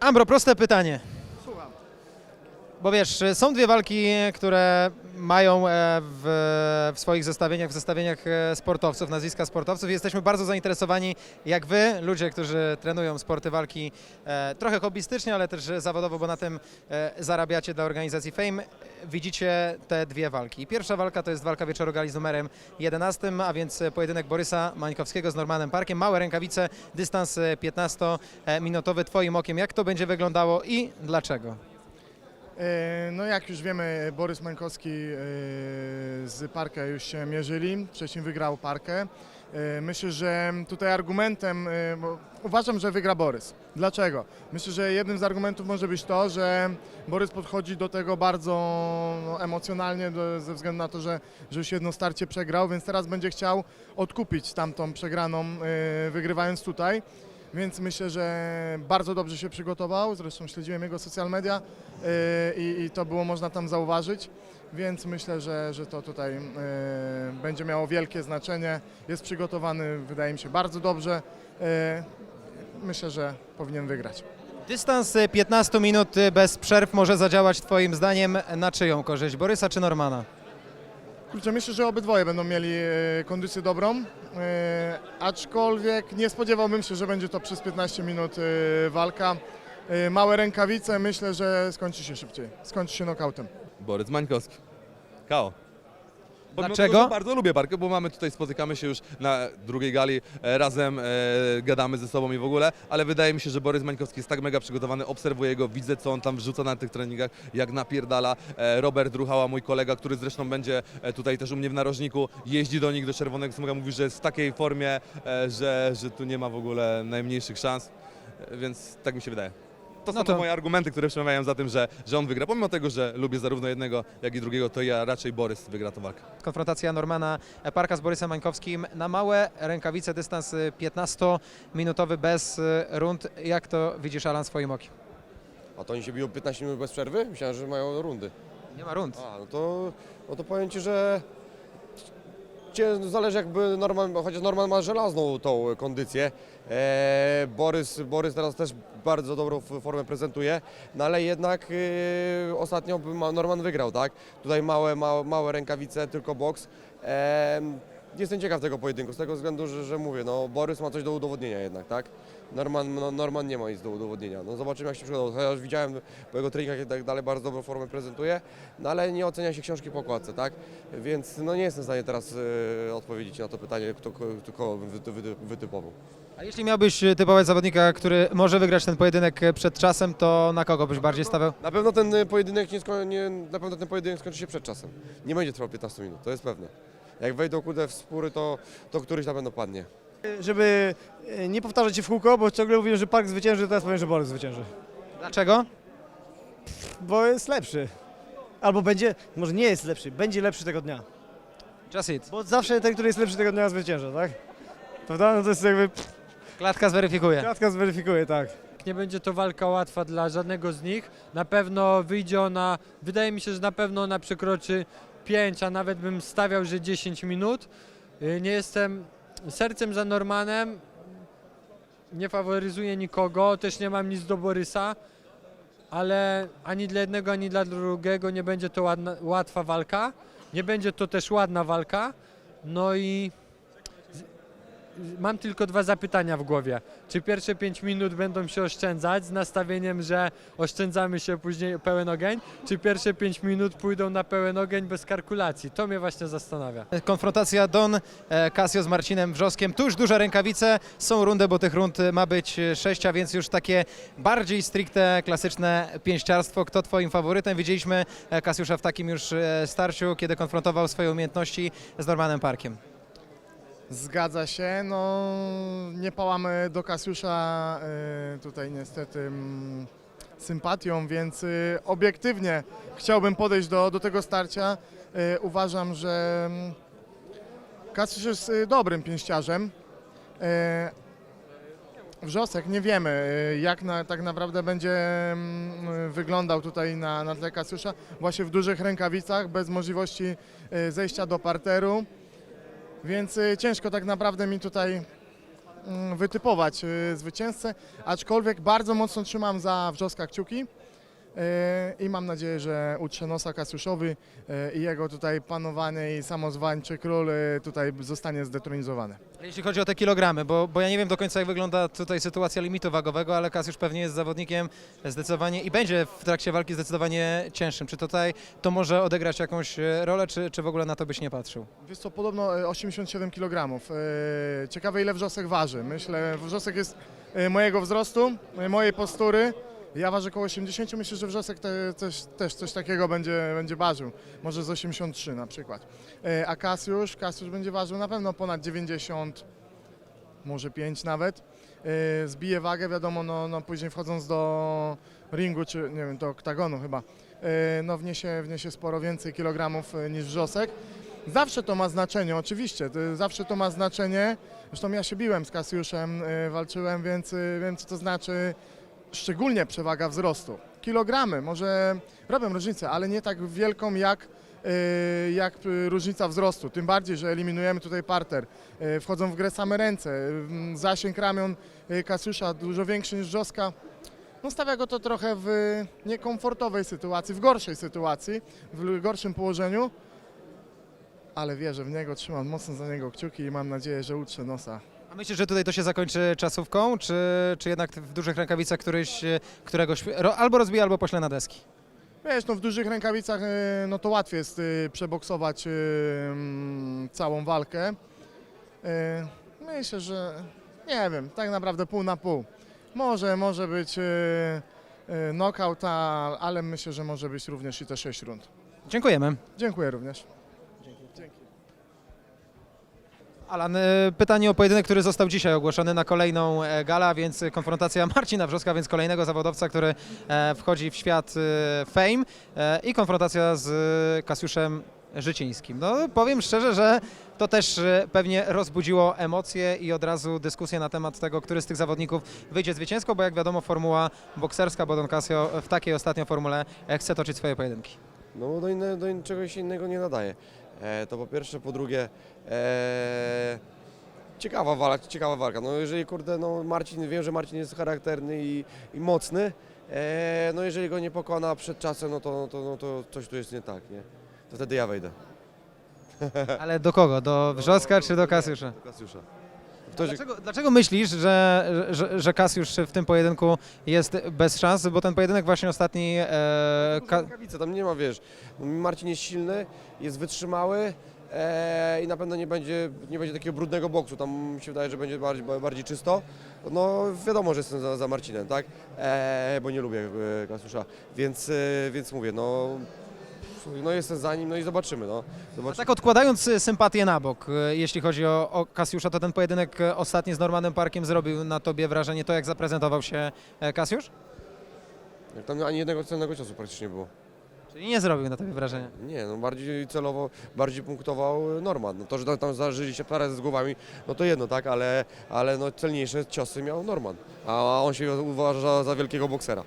Ambro, proste pytanie. Bo wiesz, są dwie walki, które mają e, w, w swoich zestawieniach, w zestawieniach e, sportowców, nazwiska sportowców. Jesteśmy bardzo zainteresowani, jak wy, ludzie, którzy trenują sporty walki e, trochę hobbystycznie, ale też zawodowo, bo na tym zarabiacie dla organizacji Fame, widzicie te dwie walki. Pierwsza walka to jest walka wieczoru gali z numerem 11, a więc pojedynek Borysa Mańkowskiego z Normanem Parkiem. Małe rękawice, dystans e, 15-minutowy. Twoim okiem, jak to będzie wyglądało i dlaczego? E, No jak już wiemy, Borys Mańkowski e, z Parkę już się mierzyli, wcześniej wygrał Parkę. E, Myślę, że tutaj argumentem, uważam, że wygra Borys. Dlaczego? Myślę, że jednym z argumentów może być to, że Borys podchodzi do tego bardzo no, emocjonalnie ze względu na to, że, że już jedno starcie przegrał, więc teraz będzie chciał odkupić tamtą przegraną, wygrywając tutaj. Więc myślę, że bardzo dobrze się przygotował. Zresztą śledziłem jego social media yy, i, i to było można tam zauważyć. Więc myślę, że, że to tutaj yy, będzie miało wielkie znaczenie. Jest przygotowany, wydaje mi się, bardzo dobrze. Yy, myślę, że powinien wygrać. Dystans e, 15 minut e, bez przerw może zadziałać Twoim zdaniem na czyją korzyść? Borysa czy Normana? Kurczę, myślę, że obydwoje będą mieli e, kondycję dobrą, e, aczkolwiek nie spodziewałbym się, że będzie to przez 15 minut e, walka. E, Małe rękawice, myślę, że skończy się szybciej. Skończy się nokautem. Borys Mańkowski. K.O. Pomimo Dlaczego? Tego, bardzo lubię Parkę, bo mamy tutaj, spotykamy się już na drugiej gali, e, razem e, gadamy ze sobą i w ogóle, ale wydaje mi się, że Borys Mańkowski jest tak mega przygotowany, obserwuję go, widzę co on tam wrzuca na tych treningach, jak napierdala. E, Robert Ruchała, mój kolega, który zresztą będzie e, tutaj też u mnie w narożniku, jeździ do nich, do Czerwonego Smoga, mówi, że jest w takiej formie, e, że, że tu nie ma w ogóle najmniejszych szans, e, więc tak mi się wydaje. To No są to- moje argumenty, które przemawiają za tym, że, że on wygra. Pomimo tego, że lubię zarówno jednego, jak i drugiego, to ja raczej Borys wygra tę walkę. Konfrontacja Normana Parka z Borysem Mańkowskim na małe rękawice, dystans e, 15-minutowy bez e, rund. Jak to widzisz, Alan, swoim okiem? A to oni się biją 15 minut bez przerwy? Myślałem, że mają rundy. Nie ma rund. A, no to, no to powiem Ci, że zależy jakby Norman, chociaż Norman ma żelazną tą kondycję. E, Borys, Borys teraz też bardzo dobrą formę prezentuje, no ale jednak e, ostatnio Norman wygrał, tak? Tutaj małe, małe, małe rękawice, tylko boks. E, jestem ciekaw tego pojedynku, z tego względu, że, że mówię, no Borys ma coś do udowodnienia jednak, tak? Norman, no, Norman nie ma nic do udowodnienia. No zobaczymy jak się przygotował. Chociaż widziałem po jego treningach i tak dalej bardzo dobrą formę prezentuje, no ale nie ocenia się książki po okładce, tak? Więc no nie jestem w stanie teraz e, odpowiedzieć na to pytanie, kto, kto kogo wy, wy, wytypował. A jeśli miałbyś e, typować zawodnika, który może wygrać ten pojedynek e, przed czasem, to na kogo byś bardziej stawiał? Na pewno ten pojedynek nie, nie na pewno ten pojedynek skończy się przed czasem. Nie będzie trwał 15 minut, to jest pewne. Jak wejdą kurde w spóry, to, to któryś na pewno padnie. żeby e, nie powtarzać się w kółko, bo ciągle mówiłem, że Park zwycięży, teraz powiem, że Borys zwycięży. Dlaczego? Bo jest lepszy. Albo będzie, może nie jest lepszy, będzie lepszy tego dnia. Just it. Bo zawsze ten, który jest lepszy tego dnia zwycięża, tak? Prawda? No to jest jakby Klatka zweryfikuje. kratka zweryfikuje, tak. Nie będzie to walka łatwa dla żadnego z nich. Na pewno wyjdzie ona, wydaje mi się, że na pewno ona przekroczy 5, a nawet bym stawiał, że 10 minut. Y, Nie jestem sercem za Normanem, nie faworyzuję nikogo, też nie mam nic do Borysa, ale ani dla jednego, ani dla drugiego nie będzie to ładna, łatwa walka. Nie będzie to też ładna walka. No i mam tylko dwa zapytania w głowie. Czy pierwsze 5 minut będą się oszczędzać z nastawieniem, że oszczędzamy się później pełen ogień, czy pierwsze 5 minut pójdą na pełen ogień bez kalkulacji? To mnie właśnie zastanawia. Konfrontacja Don e, Casio z Marcinem Wrzoskiem. Tu już duże rękawice, są rundy, bo tych rund e, ma być e, sześć, a więc już takie bardziej stricte, klasyczne pięściarstwo. Kto twoim faworytem? Widzieliśmy e, Kasiusza w takim już e, starciu, kiedy konfrontował swoje umiejętności z Normanem Parkiem. Zgadza się, no nie pałamy do Kasiusza y, tutaj niestety mm, sympatią, więc y, obiektywnie chciałbym podejść do, do tego starcia. Y, Uważam, że mm, Kasiusz jest y, dobrym pięściarzem. Y, Wrzosek nie wiemy, y, jak na, tak naprawdę będzie mm, wyglądał tutaj na, na tle Kasiusza. Właśnie w dużych rękawicach, bez możliwości y, zejścia do parteru. Więc y, ciężko tak naprawdę mi tutaj mm, wytypować y, zwycięzcę, aczkolwiek bardzo mocno trzymam za Wrzoska kciuki i mam nadzieję, że utrze nosa Kasiuszowi y, i jego tutaj panowanie i samozwańczy król y, tutaj zostanie zdetronizowany. Jeśli chodzi o te kilogramy, bo, bo ja nie wiem do końca jak wygląda tutaj sytuacja limitu wagowego, ale Kasiusz pewnie jest zawodnikiem zdecydowanie i będzie w trakcie walki zdecydowanie cięższym. Czy tutaj to może odegrać jakąś e, rolę, czy, czy w ogóle na to byś nie patrzył? Wiesz co, podobno e, 87 kg. E, Ciekawe ile Wrzosek waży. Myślę, Wrzosek jest e, mojego wzrostu, e, mojej postury. Ja ważę około 80, myślę, że Wrzosek te, też, też coś takiego będzie, będzie ważył. Może z 83 na przykład. E, A Kasiusz, Kasiusz będzie ważył na pewno ponad 90, może 5 nawet. E, Zbije wagę, wiadomo, no, no później wchodząc do ringu, czy nie wiem, do oktagonu chyba, e, no wniesie, wniesie sporo więcej kilogramów niż Wrzosek. Zawsze to ma znaczenie, oczywiście, zawsze to ma znaczenie. Zresztą ja się biłem z Kasiuszem, walczyłem, więc wiem co to znaczy, szczególnie przewaga wzrostu. Kilogramy może robią różnicę, ale nie tak wielką jak, y, jak y, różnica wzrostu. Tym bardziej, że eliminujemy tutaj parter. Y, Wchodzą w grę same ręce. Zasięg ramion Kasiusza dużo większy niż Wrzoska. No stawia go to trochę w niekomfortowej sytuacji, w gorszej sytuacji, w gorszym położeniu ale wierzę w niego, trzymam mocno za niego kciuki i mam nadzieję, że utrze nosa. Myślisz, że tutaj to się zakończy czasówką, czy, czy jednak w dużych rękawicach któryś, e, któregoś ro, albo rozbije, albo pośle na deski? Wiesz, no w dużych rękawicach y, no to łatwiej jest y, przeboksować całą walkę. Myślę, że nie wiem, tak naprawdę pół na pół. Może, może być knockout, ale myślę, że może być również i te 6 rund. Dziękujemy. Dziękuję również. Alan, e, pytanie o pojedynek, który został dzisiaj ogłoszony na kolejną e, galę, więc konfrontacja Marcina Wrzoska, więc kolejnego zawodowca, który e, wchodzi w świat fame i konfrontacja z Kasiuszem Życińskim. No powiem szczerze, że to też pewnie rozbudziło emocje i od razu dyskusję na temat tego, który z tych zawodników wyjdzie zwycięsko, bo jak wiadomo formuła bokserska, bo Don Casio w takiej ostatnio formule chce toczyć swoje pojedynki. No bo do, inne, do innego nie nadaje. E, to po pierwsze, po drugie, e, ciekawa, walka, ciekawa walka. No jeżeli kurde, no Marcin, wiem, że Marcin jest charakterny i, i mocny, e, no jeżeli go nie pokona przed czasem, no to, no to, no to coś tu jest nie tak, nie? To wtedy ja wejdę. Ale do kogo? Do Wrzoska czy do Kasiusza? Do Kasiusza. Dlaczego, dlaczego myślisz, że, że, że Kasiusz w tym pojedynku jest bez szans? Bo ten pojedynek właśnie ostatni... E, ka- Rękawice, tam nie ma, wiesz, no, Marcin jest silny, jest wytrzymały e, i na pewno nie będzie, nie będzie takiego brudnego boksu, tam mi się wydaje, że będzie bardziej, bardziej czysto. No wiadomo, że jestem za, za Marcinem, tak, e, bo nie lubię e, Kasiusza, więc, e, więc mówię, no, no jestem za nim, no i zobaczymy, no. zobaczymy. tak odkładając y, sympatię na bok, e, jeśli chodzi o, o Kasiusza, to ten pojedynek e, ostatni z Normanem Parkiem zrobił na tobie wrażenie to, jak zaprezentował się e, Kasiusz? Jak Tam ani jednego celnego ciosu praktycznie nie było. Czyli nie zrobił na tobie wrażenia. Nie, no bardziej celowo, bardziej punktował Norman. No to, że tam- tam zażyli się parę z głowami, no to jedno, tak, ale, ale no celniejsze ciosy miał Norman, a on się uważa za wielkiego boksera.